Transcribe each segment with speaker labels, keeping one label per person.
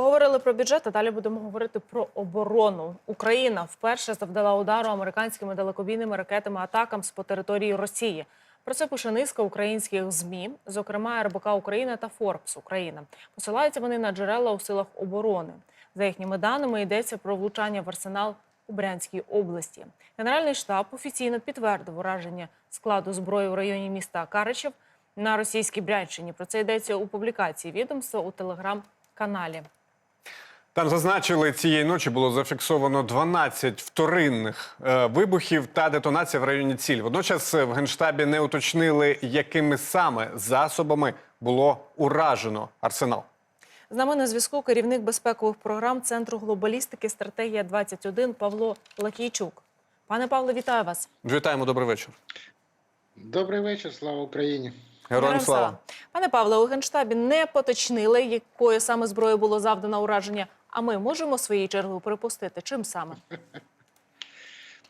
Speaker 1: Поговорили про бюджет, а далі будемо говорити про оборону. Україна вперше завдала удару американськими далекобійними ракетами атакам з по території Росії. Про це пише низка українських змі, зокрема РБК Україна та Форбс Україна. Посилаються вони на джерела у силах оборони. За їхніми даними йдеться про влучання в арсенал у Брянській області. Генеральний штаб офіційно підтвердив ураження складу зброї в районі міста Каричев на російській Брянщині. Про це йдеться у публікації відомства у телеграм-каналі.
Speaker 2: Там зазначили, цієї ночі було зафіксовано 12 вторинних е, вибухів та детонація в районі ціль. Водночас в генштабі не уточнили, якими саме засобами було уражено арсенал.
Speaker 1: З нами на зв'язку керівник безпекових програм Центру глобалістики стратегія 21 Павло Лакійчук. Пане Павло, вітаю вас.
Speaker 2: Вітаємо, добрий вечір.
Speaker 3: Добрий вечір, слава Україні.
Speaker 2: Героям слава.
Speaker 1: Пане Павле, у генштабі не поточнили, якою саме зброєю було завдано ураження. А ми можемо своєю чергою припустити, чим саме?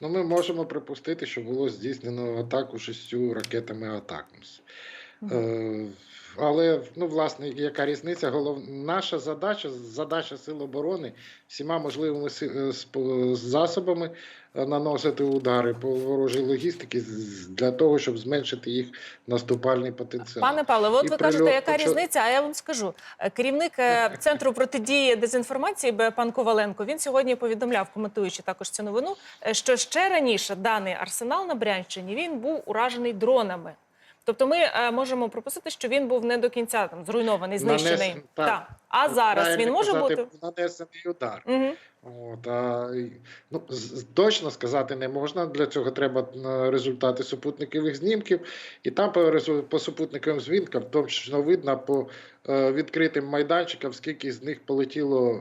Speaker 3: Ну, ми можемо припустити, що було здійснено атаку шістю ракетами Атакмс. Е, але, ну, власне, яка різниця? Голов... Наша задача, задача Сил оборони всіма можливими е, засобами е, наносити удари по ворожій логістиці для того, щоб зменшити їх наступальний потенціал.
Speaker 1: Пане Павле, от
Speaker 3: І
Speaker 1: ви кажете,
Speaker 3: прильот
Speaker 1: яка різниця? А я вам скажу. Керівник центру протидії дезінформації пан Коваленко він сьогодні повідомляв, коментуючи також цю новину, що ще раніше даний арсенал на Брянщині він був уражений дронами. Тобто, ми е, можемо пропустити, що він був не до кінця там зруйнований, знищений.
Speaker 3: Нанесений, так.
Speaker 1: Так. А зараз
Speaker 3: Правильно
Speaker 1: він може
Speaker 3: казати,
Speaker 1: бути.
Speaker 3: нанесений удар.
Speaker 1: Угу.
Speaker 3: От, а, ну, точно сказати не можна. Для цього треба результати супутникових знімків. І там по, по супутниковим знімкам точно видно по е, відкритим майданчикам, скільки з них полетіло е,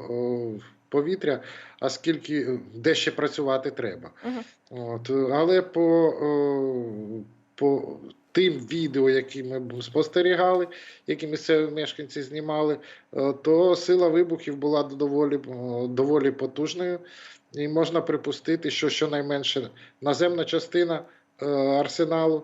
Speaker 3: в повітря, а скільки е, де ще працювати треба.
Speaker 1: Угу.
Speaker 3: От, але по, е, по тим відео, які ми спостерігали, які місцеві мешканці знімали, е, то сила вибухів була доволі, е, доволі потужною. І можна припустити, що щонайменше наземна частина е, арсеналу.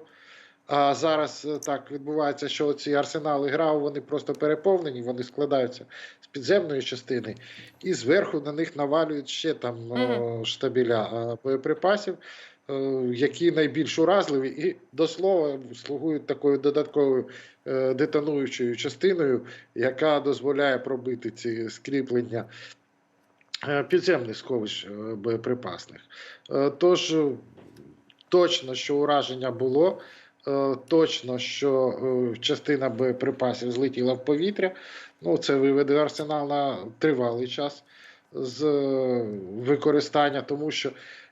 Speaker 3: А зараз так відбувається, що ці арсенали ГРАУ вони просто переповнені, вони складаються з підземної частини, і зверху на них навалюють ще там е, штабіля е, боєприпасів, які найбільш уразливі, і до слова слугують такою додатковою е, детонуючою частиною, яка дозволяє пробити ці скріплення е, підземних сховищ е, боєприпасних. Е, Тож е, точно, що ураження було. Е, Точно, що е, частина боєприпасів злетіла в повітря. Ну, це виведе арсенал на тривалий час з е, використання, тому що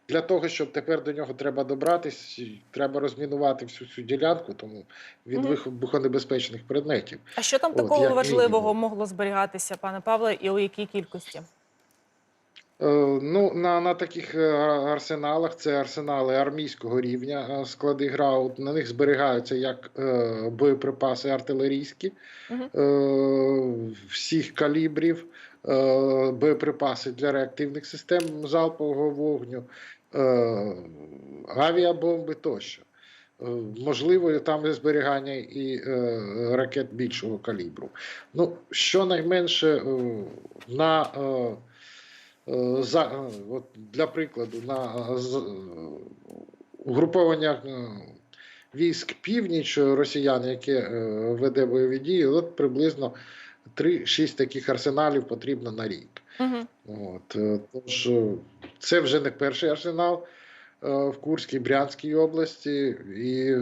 Speaker 3: для того, щоб тепер до нього треба добратись, треба розмінувати всю цю ділянку, тому від вибухонебезпечних предметів.
Speaker 1: А що там
Speaker 3: От,
Speaker 1: такого важливого
Speaker 3: мінімум.
Speaker 1: могло зберігатися, пане Павле, і у якій кількості?
Speaker 3: Е, Ну, на, на таких е, арсеналах це арсенали армійського рівня, е, склади ГРАУ. На них зберігаються як е, боєприпаси артилерійські е, всіх калібрів, е, боєприпаси для реактивних систем залпового вогню, е, авіабомби тощо. Е, Можливо, там є зберігання і е, ракет більшого калібру. Ну, щонайменше е, на Е, за, е, от для прикладу, на е, з- е, угруповання е, військ північ росіян, яке е, веде бойові дії, от приблизно 3-6 таких арсеналів потрібно на рік.
Speaker 1: Угу.
Speaker 3: От, е, тож е, це вже не перший арсенал е, в Курській, Брянській області, і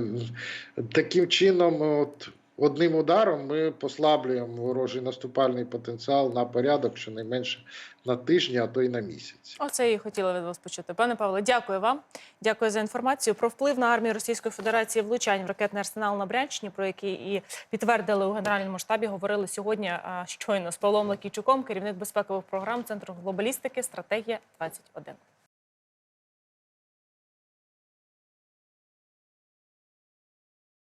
Speaker 3: таким чином, от, одним ударом ми послаблюємо ворожий наступальний потенціал на порядок, щонайменше на тижні, а то й на місяць.
Speaker 1: Оце і хотіла від вас почути. Пане Павле, дякую вам. Дякую за інформацію про вплив на армію Російської Федерації влучань в ракетний арсенал на Брянщині, про який і підтвердили у генеральному штабі. Говорили сьогодні щойно з Павлом Лакійчуком, керівник безпекових програм Центру глобалістики, стратегія 21